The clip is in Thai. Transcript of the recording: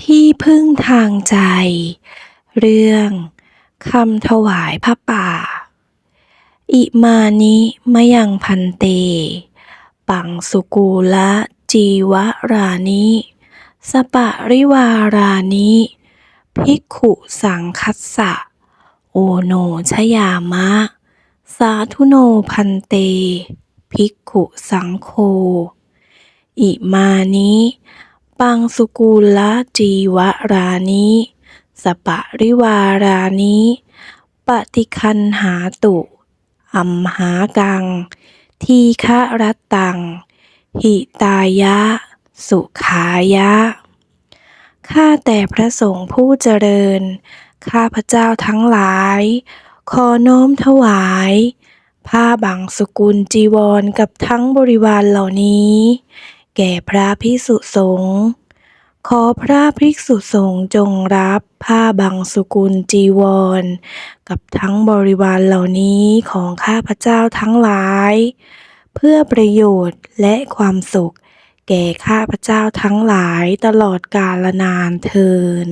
ที่พึ่งทางใจ เรื่องคำถวายผ้าป่า อิมานิมะยังพันเต ปังสุกูละจีวรานิสปะริวารานิภิกขุสังคัสสะ โอโนชยามะ สาธุโนพันเต ภิกขุสังโฆอิมานิ ปังสุกูละจีวรานิสปะริวารานิปฏิคันหาตุอัมหากัง ทีฆรตัง หิตายะ สุขายะ ข้าแต่พระสงฆ์ผู้เจริญ ข้าพระเจ้าทั้งหลาย ขอน้อมถวาย ผ้าบางสกุลจีวรกับทั้งบริวารเหล่านี้ แก่พระภิกษุสงฆ์ขอพระภิกษุสงฆ์จงรับผ้าบางสกุลจีวร กับทั้งบริวารเหล่านี้ของข้าพเจ้าทั้งหลาย เพื่อประโยชน์และความสุข แก่ข้าพเจ้าทั้งหลายตลอดกาลนานเทิน